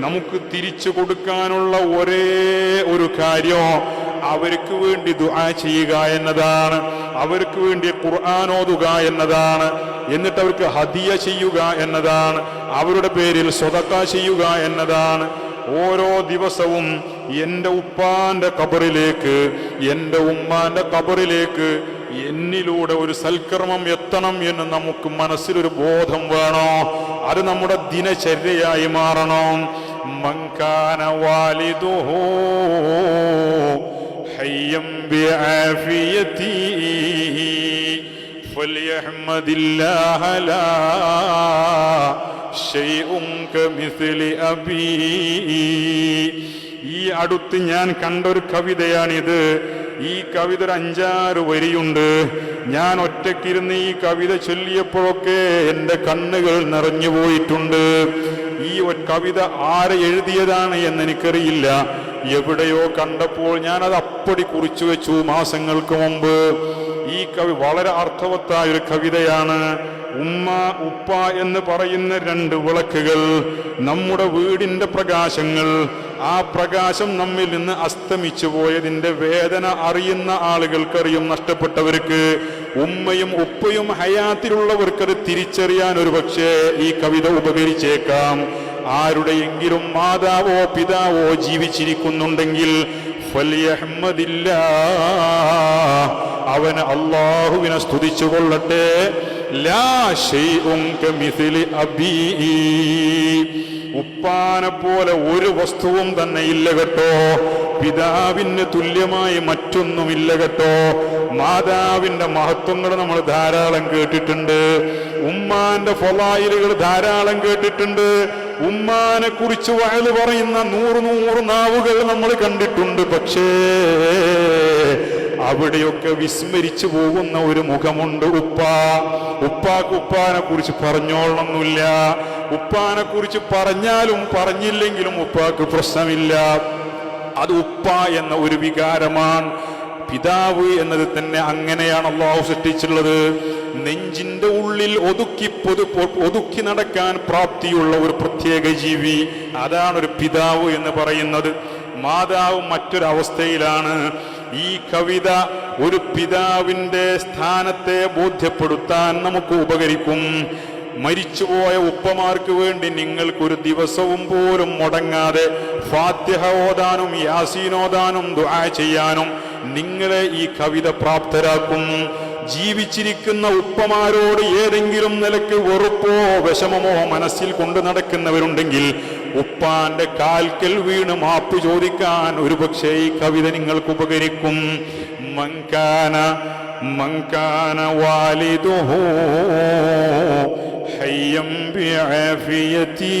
നമുക്ക് തിരിച്ചു കൊടുക്കാനുള്ള ഒരേ ഒരു കാര്യം. അവർക്ക് വേണ്ടി ദുആ ചെയ്യുക എന്നതാണ്. അവർക്ക് വേണ്ടി ഖുർആൻ ഓതുക എന്നതാണ്. എന്നിട്ട് അവർക്ക് ഹദിയ ചെയ്യുക എന്നതാണ്. അവരുടെ പേരിൽ സ്വതക്ക ചെയ്യുക എന്നതാണ്. ഓരോ ദിവസവും എന്റെ ഉപ്പാന്റെ കബറിലേക്ക് എന്റെ ഉമ്മാന്റെ കബറിലേക്ക് എന്നിലൂടെ ഒരു സൽക്കർമ്മം എത്തണം എന്ന് നമുക്ക് മനസ്സിലൊരു ബോധം വേണോ? അത് നമ്മുടെ ദിനചര്യയായി മാറണം. മങ്കാന വാലിദുഹോ حيا بعافيتي فليحمد الله لا شيء كمثل أبي ഈ അടുത്ത് ഞാൻ കണ്ട ഒരു കവിതയാണിത് ഈ കവിത ഒരു അഞ്ചാറ് വരിയുണ്ട് ഞാൻ ഒറ്റക്കിരുന്ന് ഈ കവിത ചൊല്ലിയപ്പോഴൊക്കെ എൻ്റെ കണ്ണുകൾ നിറഞ്ഞു പോയിട്ടുണ്ട് ഈ ഒരു കവിത ആര് എഴുതിയതാണ് എന്ന് എനിക്കറിയില്ല. എവിടെയോ കണ്ടപ്പോൾ ഞാൻ അത് അപ്പടി കുറിച്ചു വെച്ചു മാസങ്ങൾക്ക് മുമ്പ്. ഈ കവി വളരെ അർത്ഥവത്തായ ഒരു കവിതയാണ്. ഉമ്മ ഉപ്പ എന്ന് പറയുന്ന രണ്ട് വിളക്കുകൾ നമ്മുടെ വീടിന്റെ പ്രകാശങ്ങൾ. ആ പ്രകാശം നമ്മിൽ നിന്ന് അസ്തമിച്ചു പോയതിന്റെ വേദന അറിയുന്ന ആളുകൾക്കറിയും നഷ്ടപ്പെട്ടവർക്ക്. ഉമ്മയും ഉപ്പയും ഹയാത്തിലുള്ളവർക്കത് തിരിച്ചറിയാൻ ഒരു പക്ഷേ ഈ കവിത ഉപകരിച്ചേക്കാം. ആരുടെയെങ്കിലും മാതാവോ പിതാവോ ജീവിച്ചിരിക്കുന്നുണ്ടെങ്കിൽ ഫലിയഹമ്മദില്ല. അവന് അള്ളാഹുവിനെ സ്തുതിച്ചു കൊള്ളട്ടെ. ഉപ്പാനെ പോലെ ഒരു വസ്തുവും തന്നെ ഇല്ല കേട്ടോ. പിതാവിന് തുല്യമായി മറ്റൊന്നുമില്ല കേട്ടോ. മാതാവിന്റെ മഹത്വങ്ങൾ നമ്മൾ ധാരാളം കേട്ടിട്ടുണ്ട്. ഉമ്മാന്റെ ഫൊലായിലുകൾ ധാരാളം കേട്ടിട്ടുണ്ട്. ഉമ്മാനെ കുറിച്ച് വയൽ പറയുന്ന നൂറ് നൂറ് നാവുകൾ നമ്മൾ കണ്ടിട്ടുണ്ട്. പക്ഷേ അവിടെയൊക്കെ വിസ്മരിച്ചു പോകുന്ന ഒരു മുഖമുണ്ട് ഉപ്പ. ഉപ്പാക്ക് ഉപ്പാനെ കുറിച്ച് പറഞ്ഞോളണമെന്നില്ല ഉപ്പാനെ കുറിച്ച് പറഞ്ഞാലും പറഞ്ഞില്ലെങ്കിലും ഉപ്പാക്ക് പ്രശ്നമില്ല. അത് ഉപ്പ എന്ന ഒരു വികാരമാണ്. പിതാവ് എന്നത് തന്നെ അങ്ങനെയാണ് അള്ളാഹു സൃഷ്ടിച്ചുള്ളത് നെഞ്ചിന്റെ ഉള്ളിൽ ഒതുക്കി പൊതു ഒതുക്കി നടക്കാൻ പ്രാപ്തിയുള്ള ഒരു പ്രത്യേക ജീവി അതാണ് ഒരു പിതാവ് എന്ന് പറയുന്നത്. മാതാവ് മറ്റൊരവസ്ഥയിലാണ്. ഈ കവിത ഒരു പിതാവിന്റെ സ്ഥാനത്തെ ബോധ്യപ്പെടുത്താൻ നമുക്ക് ഉപകരിക്കും. മരിച്ചുപോയ ഉപ്പമാർക്ക് വേണ്ടി നിങ്ങൾക്കൊരു ദിവസവും പോലും മുടങ്ങാതെ ഫാത്തിഹ ഓതാനും യാസീനോദാനും ദുആ ചെയ്യാനും നിങ്ങളെ ഈ കവിത പ്രാപ്തരാക്കും ജീവിച്ചിരിക്കുന്ന ഉപ്പമാരോട് ഏതെങ്കിലും നിലക്ക് വെറുപ്പോ വിഷമമോ മനസ്സിൽ കൊണ്ടു നടക്കുന്നവരുണ്ടെങ്കിൽ ഉപ്പാന്റെ കാൽക്കൽ വീണ് മാപ്പ് ചോദിക്കാൻ ഒരുപക്ഷെ ഈ കവിത നിങ്ങൾക്ക് ഉപകരിക്കും മങ്കാന മങ്കാന വാലിദുഹു ഹയ്യം ബിആഫിയതി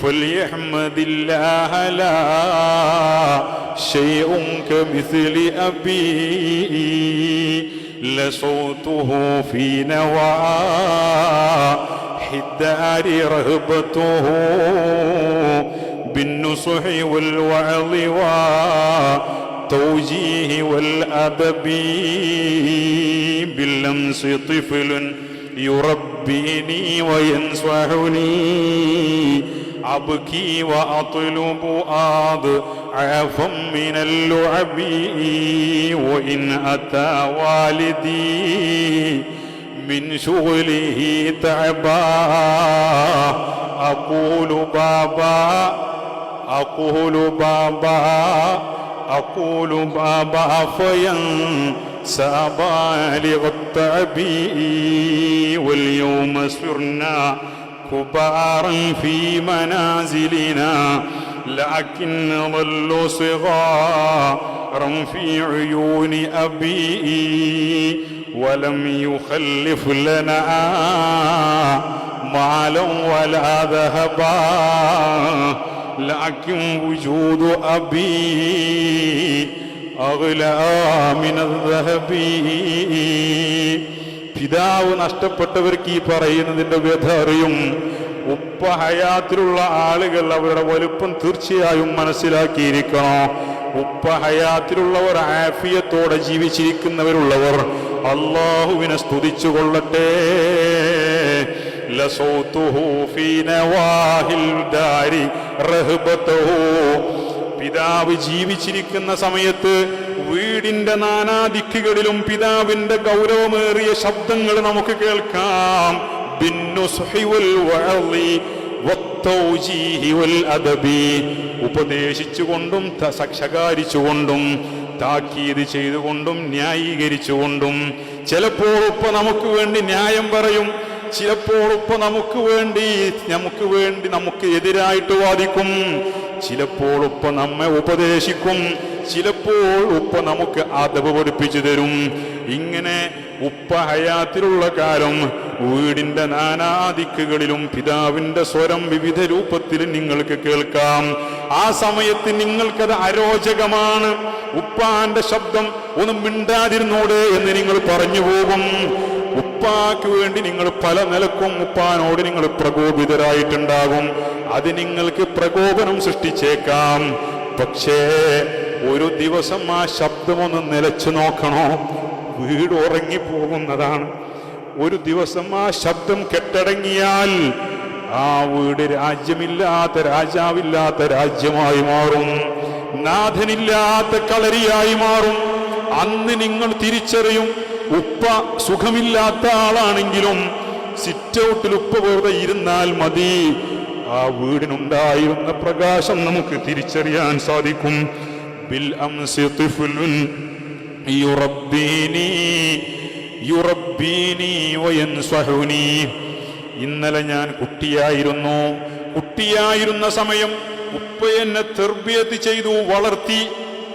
فليحمد الله لا شيء كمثل أبي لصوته في نواحي الدار رهبته بالنصح والوعظ والتوجيه والأدب باللمس طفل يربيني وينصحني. أبكي وأطلب أضعافا من اللعب وإن أتى والدي من شغله تعبا. أقول بابا أقول بابا أقول بابا فينسى بالغ التعب واليوم صرنا كبارا في منازلنا لكن ظلوا صغارا في عيون أبي ولم يخلف لنا مالا ولا ذهبا. لكن وجود أبي أغلى من الذهب. പിതാവ് നഷ്ടപ്പെട്ടവർക്ക് ഈ പറയുന്നതിന്റെ വ്യഥ അറിയും. ഉപ്പ ഹയാത്തിലുള്ള ആളുകൾ അവരുടെ വലുപ്പം തീർച്ചയായും മനസ്സിലാക്കിയിരിക്കണം. ഉപ്പ ഹയാത്തിലുള്ളവർ ആഫിയത്തോടെ ജീവിച്ചിരിക്കുന്നവരുള്ളവർ അള്ളാഹുവിനെ സ്തുതിച്ചു കൊള്ളട്ടെ പിതാവ് ജീവിച്ചിരിക്കുന്ന സമയത്ത് വീടിന്റെ നാനാദിക്കുകളിലും പിതാവിന്റെ ഗൗരവമേറിയ ശബ്ദങ്ങൾ നമുക്ക് കേൾക്കാം. ഉപദേശിച്ചുകൊണ്ടും ശകാരിച്ചുകൊണ്ടും താക്കീത് ചെയ്തുകൊണ്ടും ന്യായീകരിച്ചുകൊണ്ടും. ചിലപ്പോൾ ഉപ്പ നമുക്ക് വേണ്ടി ന്യായം പറയും. ചിലപ്പോൾ ഉപ്പ നമുക്ക് വേണ്ടി നമുക്ക് വേണ്ടി നമുക്ക് എതിരായിട്ട് വാദിക്കും. ചിലപ്പോൾ ഉപ്പ നമ്മെ ഉപദേശിക്കും. ചിലപ്പോൾ ഉപ്പ നമുക്ക് അതവ് പഠിപ്പിച്ചു തരും. ഇങ്ങനെ ഉപ്പ ഹയാത്തിലുള്ള കാലം വീടിന്റെ നാനാദിക്കുകളിലും പിതാവിന്റെ സ്വരം വിവിധ രൂപത്തിൽ നിങ്ങൾക്ക് കേൾക്കാം. ആ സമയത്ത് നിങ്ങൾക്കത് അരോചകമാണ്. ഉപ്പാന്റെ ശബ്ദം ഒന്നും മിണ്ടാതിരുന്നോട് എന്ന് നിങ്ങൾ പറഞ്ഞു പോകും. ഉപ്പാക്ക് വേണ്ടി നിങ്ങൾ പല നിലക്കും ഉപ്പാനോട് നിങ്ങൾ പ്രകോപിതരായിട്ടുണ്ടാകും. അത് നിങ്ങൾക്ക് പ്രകോപനം സൃഷ്ടിച്ചേക്കാം. പക്ഷേ ഒരു ദിവസം ആ ശബ്ദമൊന്ന് നിലച്ചു നോക്കണോ? വീട് ഉറങ്ങിപ്പോകുന്നതാണ്. ഒരു ദിവസം ആ ശബ്ദം കെട്ടടങ്ങിയാൽ ആ വീട് രാജ്യമില്ലാത്ത രാജാവില്ലാത്ത രാജ്യമായി മാറും. നാഥനില്ലാത്ത കളരിയായി മാറും. അന്ന് നിങ്ങൾ തിരിച്ചറിയും ഉപ്പ സുഖമില്ലാത്ത ആളാണെങ്കിലും സിറ്റൗട്ടിൽ ഉപ്പ വെറുതെ ഇരുന്നാൽ മതി. ആ വീടിനുണ്ടായിരുന്ന പ്രകാശം നമുക്ക് തിരിച്ചറിയാൻ സാധിക്കും. ബിൽ അംസി يربيني يربيني وينصحني. ഇന്നലെ ഞാൻ കുട്ടിയായിരുന്നു. കുട്ടിയായിരുന്ന സമയം ഉപ്പ എന്നെ തെർബിയത്ത് ചെയ്തു വളർത്തി.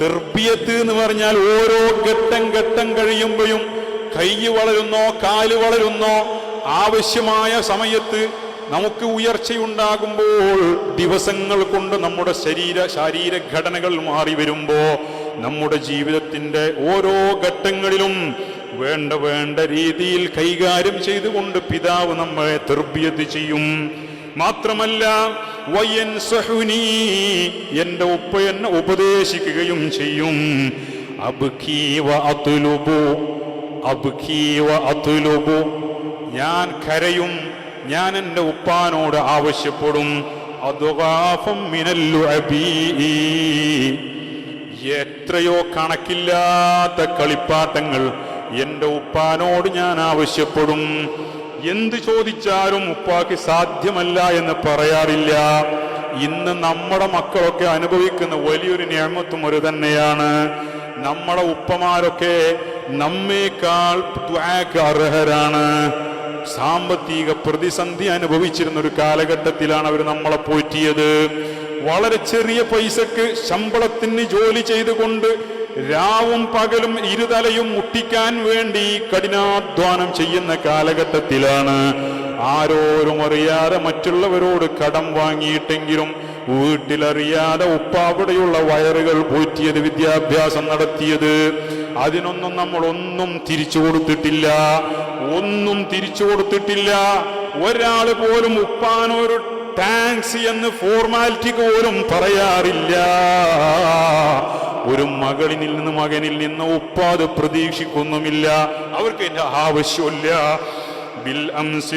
തെർബിയത്ത് എന്ന് പറഞ്ഞാൽ ഓരോ ഘട്ടം ഘട്ടം കഴിയുമ്പോഴും കൈ വളരുന്നോ കാൽ വളരുന്നോ ആവശ്യമായ സമയത്ത് നമുക്ക് ഉയർച്ചയുണ്ടാകുമ്പോൾ ദിവസങ്ങൾ കൊണ്ട് നമ്മുടെ ശരീര ശാരീരഘടനകൾ മാറി വരുമ്പോൾ നമ്മുടെ ജീവിതത്തിന്റെ ഓരോ ഘട്ടങ്ങളിലും വേണ്ട വേണ്ട രീതിയിൽ കൈകാര്യം ചെയ്തുകൊണ്ട് പിതാവ് നമ്മെ തെർബിയത്ത് ചെയ്യും. മാത്രമല്ല വയ്യൻ സഹുനി എന്റെ ഉപ്പ എന്നെ ഉപദേശിക്കുകയും ചെയ്യും. അബ്ഖീവ അതുലുബു അബ്ഖീവ അതുലുബു ഞാൻ കരയും ഞാൻ എന്റെ ഉപ്പാനോട് ആവശ്യപ്പെടും. എത്രയോ കണക്കില്ലാത്ത കളിപ്പാട്ടങ്ങൾ എന്റെ ഉപ്പാനോട് ഞാൻ ആവശ്യപ്പെടും. എന്ത് ചോദിച്ചാലും ഉപ്പാക്ക് സാധ്യമല്ല എന്ന് പറയാറില്ല. ഇന്ന് നമ്മുടെ മക്കളൊക്കെ അനുഭവിക്കുന്ന വലിയൊരു നിയമത്വം ഒരു തന്നെയാണ്. നമ്മുടെ ഉപ്പമാരൊക്കെ നമ്മേക്കാൾ അർഹരാണ്. സാമ്പത്തിക പ്രതിസന്ധി അനുഭവിച്ചിരുന്ന ഒരു കാലഘട്ടത്തിലാണ് അവർ നമ്മളെ പോറ്റിയത്. വളരെ ചെറിയ പൈസക്ക് ശമ്പളത്തിന് ജോലി ചെയ്തുകൊണ്ട് രാവും പകലും ഇരുതലയും മുട്ടിക്കാൻ വേണ്ടി കഠിനാധ്വാനം ചെയ്യുന്ന കാലഘട്ടത്തിലാണ്. ആരോരും അറിയാതെ മറ്റുള്ളവരോട് കടം വാങ്ങിയിട്ടെങ്കിലും വീട്ടിലറിയാതെ ഉപ്പ അവിടെയുള്ള വയറുകൾ പോറ്റിയത് വിദ്യാഭ്യാസം നടത്തിയത്. അതിനൊന്നും നമ്മൾ ഒന്നും തിരിച്ചു കൊടുത്തിട്ടില്ല. ഒന്നും തിരിച്ചു കൊടുത്തിട്ടില്ല. ഒരാൾ പോലും ഉപ്പാനൊരു ടാങ്ക്സ് എന്ന് ഫോർമാലിറ്റിക്ക് പോലും പറയാറില്ല. ഒരു മകളിൽ നിന്ന് മകനിൽ നിന്ന് ഉപ്പാത് പ്രതീക്ഷിക്കൊന്നുമില്ല. അവർക്ക് എന്റെ ആവശ്യമില്ല. ബിൽ അംസി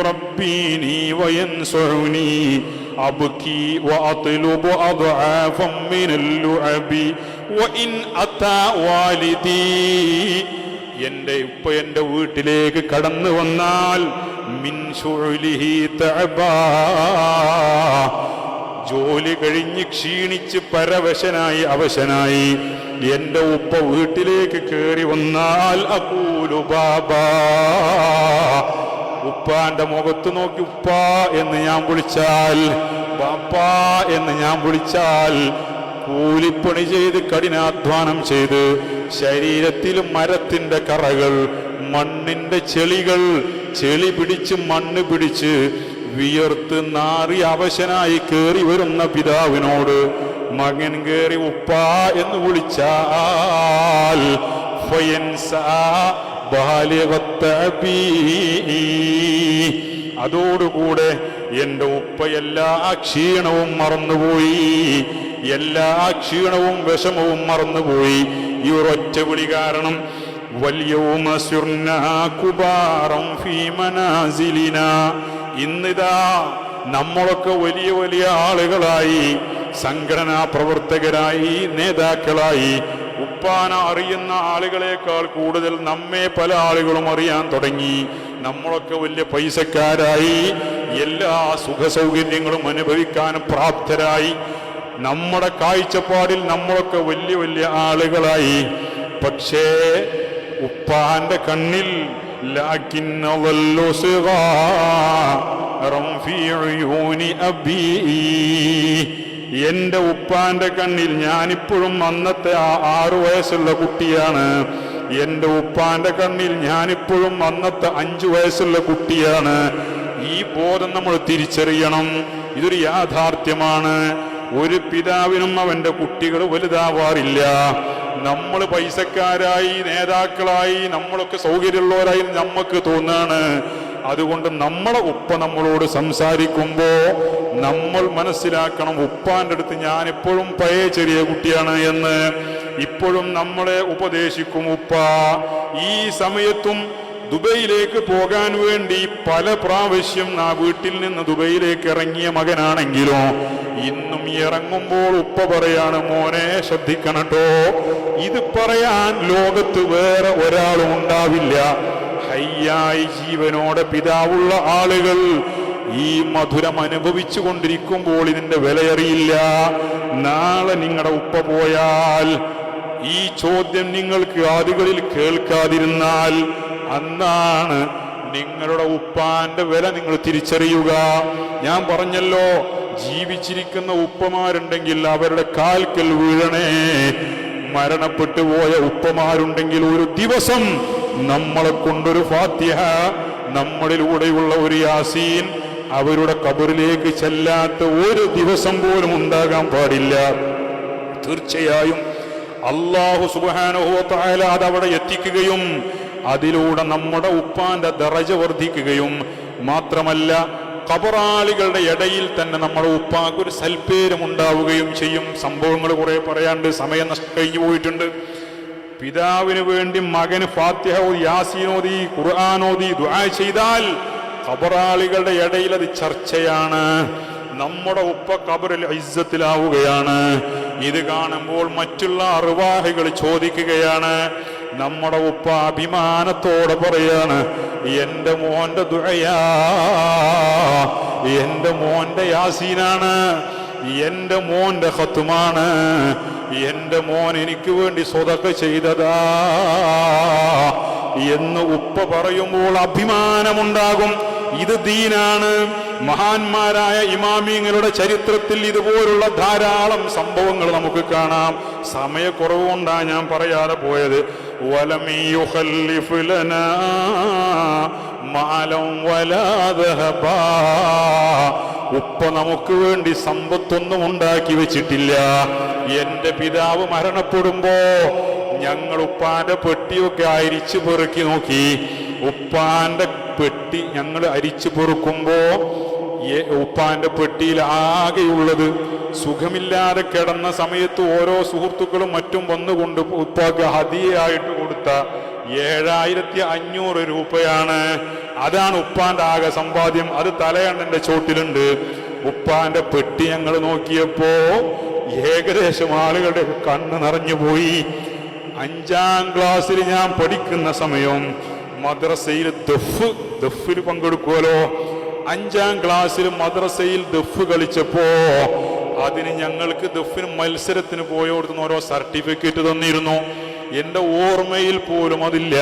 റബ്ബീനി വയൻസുനി أبكي وأطلب أضعافا من اللعب وإن أتى والدي എന്റെ ഉപ്പ എന്റെ വീട്ടിലേക്ക് കടന്നു വന്നാൽ മിൻ ശുഅലിഹി തഅബാ ജോലി കഴിഞ്ഞ് ക്ഷീണിച്ച് പരവശനായി അവശനായി എന്റെ ഉപ്പ വീട്ടിലേക്ക് കയറി വന്നാൽ അകൂലു ബാബാ ഉപ്പാന്റെ മുഖത്ത് നോക്കി ഉപ്പ എന്ന് ഞാൻ വിളിച്ചാൽ ബാപ്പാ എന്ന് ഞാൻ വിളിച്ചാൽ കൂലിപ്പണി ചെയ്ത് കഠിനാധ്വാനം ചെയ്ത് ശരീരത്തിൽ മരത്തിന്റെ കറകൾ മണ്ണിന്റെ ചെളികൾ ചെളി പിടിച്ച് മണ്ണ് പിടിച്ച് വിയർത്ത് നാറി അവശനായി കയറി വരുന്ന പിതാവിനോട് മകൻ കയറി ഉപ്പ എന്ന് വിളിച്ചാൽ അതോടുകൂടെ എന്റെ ഉപ്പ എല്ലാ ക്ഷീണവും മറന്നുപോയി. എല്ലാ ക്ഷീണവും വിഷമവും മറന്നുപോയി. ഈ ഒറ്റ വിളി കാരണം വലിയവും കുബാറം ഇന്നിതാ നമ്മളൊക്കെ വലിയ വലിയ ആളുകളായി സംഘടനാ പ്രവർത്തകരായി നേതാക്കളായി ഉപ്പാന അറിയുന്ന ആളുകളെക്കാൾ കൂടുതൽ നമ്മെ പല ആളുകളും അറിയാൻ തുടങ്ങി. നമ്മളൊക്കെ വലിയ പൈസക്കാരായി. എല്ലാ സുഖ സൗകര്യങ്ങളും അനുഭവിക്കാൻ പ്രാപ്തരായി. നമ്മുടെ കാഴ്ചപ്പാടിൽ നമ്മളൊക്കെ വലിയ വലിയ ആളുകളായി. പക്ഷേ ഉപ്പാന്റെ കണ്ണിൽ ലാക്കിന്ന എന്റെ ഉപ്പാന്റെ കണ്ണിൽ ഞാനിപ്പോഴും അന്നത്തെ ആ ആറു വയസ്സുള്ള കുട്ടിയാണ്. എന്റെ ഉപ്പാന്റെ കണ്ണിൽ ഞാനിപ്പോഴും അന്നത്തെ അഞ്ചു വയസ്സുള്ള കുട്ടിയാണ്. ഈ ബോധം നമ്മൾ തിരിച്ചറിയണം. ഇതൊരു യാഥാർത്ഥ്യമാണ്. ഒരു പിതാവിനും അവന്റെ കുട്ടികൾ വലുതാവാറില്ല. നമ്മൾ പൈസക്കാരായി നേതാക്കളായി നമ്മളൊക്കെ സൗകര്യമുള്ളവരായി നമുക്ക് തോന്നാണ്. അതുകൊണ്ട് നമ്മളെ ഉപ്പ നമ്മളോട് സംസാരിക്കുമ്പോ നമ്മൾ മനസ്സിലാക്കണം ഉപ്പാന്റെ അടുത്ത് ഞാൻ എപ്പോഴും പഴയ ചെറിയ കുട്ടിയാണ് എന്ന്. ഇപ്പോഴും നമ്മളെ ഉപദേശിക്കും ഉപ്പ. ഈ സമയത്തും ദുബൈയിലേക്ക് പോകാൻ വേണ്ടി പല പ്രാവശ്യം ആ വീട്ടിൽ നിന്ന് ദുബൈയിലേക്ക് ഇറങ്ങിയ മകനാണെങ്കിലോ ഇന്നും ഇറങ്ങുമ്പോൾ ഉപ്പ പറയാണ് മോനെ ശ്രദ്ധിക്കണട്ടോ ഇത് പറയാൻ ലോകത്ത് വേറെ ഒരാളും ഉണ്ടാവില്ല. ഹയ്യായി ജീവനോടെ പിതാവുള്ള ആളുകൾ ഈ മധുരം അനുഭവിച്ചു കൊണ്ടിരിക്കുമ്പോൾ ഇതിന്റെ വിലയറിയില്ല. നാളെ നിങ്ങളുടെ ഉപ്പ പോയാൽ ഈ ചോദ്യം നിങ്ങൾക്ക് ആദികളിൽ കേൾക്കാതിരുന്നാൽ അന്നാണ് നിങ്ങളുടെ ഉപ്പാന്റെ വില നിങ്ങൾ തിരിച്ചറിയുക. ഞാൻ പറഞ്ഞല്ലോ ജീവിച്ചിരിക്കുന്ന ഉപ്പമാരുണ്ടെങ്കിൽ അവരുടെ കാൽക്കൽ വീഴണേ. മരണപ്പെട്ടു പോയ ഉപ്പമാരുണ്ടെങ്കിൽ ഒരു ദിവസം നമ്മളെ കൊണ്ടൊരു ഫാത്തിഹ നമ്മളിലൂടെയുള്ള ഒരു യാസീൻ അവരുടെ കബറിലേക്ക് ചെല്ലാത്ത ഒരു ദിവസം പോലും ഉണ്ടാകാൻ പാടില്ല. തീർച്ചയായും അള്ളാഹു സുബാനുഹോത്തായാല അത് അവിടെ എത്തിക്കുകയും അതിലൂടെ നമ്മുടെ ഉപ്പാന്റെ ദറജ വർദ്ധിക്കുകയും മാത്രമല്ല കബറാളികളുടെ ഇടയിൽ തന്നെ നമ്മുടെ ഉപ്പാക്ക് ഒരു സൽപ്പേരും ഉണ്ടാവുകയും ചെയ്യും. സംഭവങ്ങൾ കുറെ പറയാണ്ട് സമയം നഷ്ട കഴിഞ്ഞു പോയിട്ടുണ്ട്. പിതാവിന് വേണ്ടി മകന് ഫാത്തിഹ യാസീനോദി ഖുർആാനോദി ദുആ ചെയ്താൽ ഖബറാളികളുടെ ഇടയിൽ അത് ചർച്ചയാണ്. നമ്മുടെ ഉപ്പ കബറിൽ ഇസ്സത്തിലാവുകയാണ്. ഇത് കാണുമ്പോൾ മറ്റുള്ള അറിവാഹികൾ ചോദിക്കുകയാണ്. നമ്മുടെ ഉപ്പ അഭിമാനത്തോടെ പറയാണ് എന്റെ മോന്റെ ദുഴയാ എന്റെ മോന്റെ യാസീനാണ് എന്റെ മോന്റെ ഹത്തുമാണ് എന്റെ മോൻ എനിക്ക് വേണ്ടി സ്വതക്ക ചെയ്തതാ എന്ന് ഉപ്പ പറയുമ്പോൾ അഭിമാനമുണ്ടാകും. ഇത് ദീനാണ്. മഹാന്മാരായ ഇമാമിങ്ങളുടെ ചരിത്രത്തിൽ ഇതുപോലുള്ള ധാരാളം സംഭവങ്ങൾ നമുക്ക് കാണാം. സമയക്കുറവുകൊണ്ടാ ഞാൻ പറയാതെ പോയത്. ഉപ്പ നമുക്ക് വേണ്ടി സമ്പത്തൊന്നും ഉണ്ടാക്കി വെച്ചിട്ടില്ല. എന്റെ പിതാവ് മരണപ്പെടുമ്പോ ഞങ്ങൾ ഉപ്പാന്റെ പെട്ടിയൊക്കെ അരിച്ചു പെറുക്കി നോക്കി. ഉപ്പാന്റെ പെട്ടി ഞങ്ങൾ അരിച്ചു പൊറുക്കുമ്പോ ഉപ്പാന്റെ പെട്ടിയിൽ ആകെയുള്ളത് സുഖമില്ലാതെ കിടന്ന സമയത്ത് ഓരോ സുഹൃത്തുക്കളും മറ്റും വന്നുകൊണ്ട് ഉപ്പാക്ക് ഹതിയായിട്ട് കൊടുത്ത ഏഴായിരത്തി അഞ്ഞൂറ് രൂപയാണ്. അതാണ് ഉപ്പാന്റെ ആകെ സമ്പാദ്യം. അത് തലയണ്ണന്റെ ചോട്ടിലുണ്ട്. ഉപ്പാന്റെ പെട്ടി ഞങ്ങൾ നോക്കിയപ്പോ ഏകദേശം ആളുകളുടെ കണ്ണ് നിറഞ്ഞു പോയി. അഞ്ചാം ക്ലാസ്സിൽ ഞാൻ പഠിക്കുന്ന സമയം മദ്രസയിൽ ദഫ് ദഫിൽ പങ്കെടുക്കുമല്ലോ അഞ്ചാം ക്ലാസ്സിൽ മദ്രസയിൽ ദഫ് കളിച്ചപ്പോ അതിന് ഞങ്ങൾക്ക് ദഫിന് മത്സരത്തിന് പോയോടത്തുനിന്ന് ഓരോ സർട്ടിഫിക്കറ്റ് തന്നിരുന്നു. എന്റെ ഓർമ്മയിൽ പോലും അതില്ല.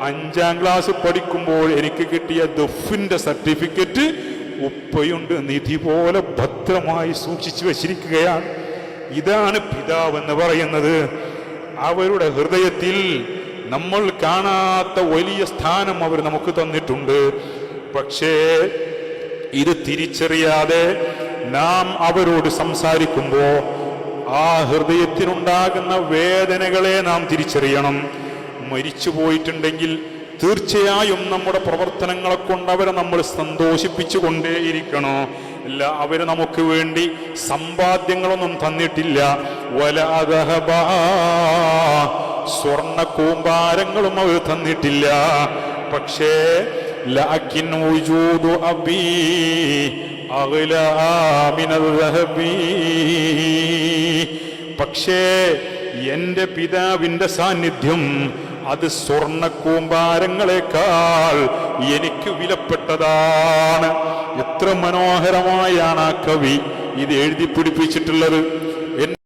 അഞ്ചാം ക്ലാസ് പഠിക്കുമ്പോൾ എനിക്ക് കിട്ടിയ ദഫിന്റെ സർട്ടിഫിക്കറ്റ് ഉപ്പയുണ്ട്. നിധി പോലെ ഭദ്രമായി സൂക്ഷിച്ചു വച്ചിരിക്കുകയാണ്. ഇതാണ് പിതാവ് എന്ന് പറയുന്നത്. അവരുടെ ഹൃദയത്തിൽ നമ്മൾ കാണാത്ത വലിയ സ്ഥാനം അവർ നമുക്ക് തന്നിട്ടുണ്ട്. പക്ഷേ ഇത് തിരിച്ചറിയാതെ നാം അവരോട് സംസാരിക്കുമ്പോൾ ആ ഹൃദയത്തിനുണ്ടാകുന്ന വേദനകളെ നാം തിരിച്ചറിയണം. മരിച്ചു പോയിട്ടുണ്ടെങ്കിൽ തീർച്ചയായും നമ്മുടെ പ്രവർത്തനങ്ങളെ കൊണ്ട് അവരെ നമ്മൾ സന്തോഷിപ്പിച്ചു കൊണ്ടേയിരിക്കണോ ഇല്ല അവർ നമുക്ക് വേണ്ടി സമ്പാദ്യങ്ങളൊന്നും തന്നിട്ടില്ല. വല സ്വർണ കൂമ്പാരങ്ങളും അവർ തന്നിട്ടില്ല. പക്ഷേ പക്ഷേ എന്റെ പിതാവിന്റെ സാന്നിധ്യം അത് സ്വർണ കൂമ്പാരങ്ങളെക്കാൾ എനിക്ക് വിലപ്പെട്ടതാണ്. എത്ര മനോഹരമായാണ് ആ കവി ഇത് എഴുതി പിടിപ്പിച്ചിട്ടുള്ളത്.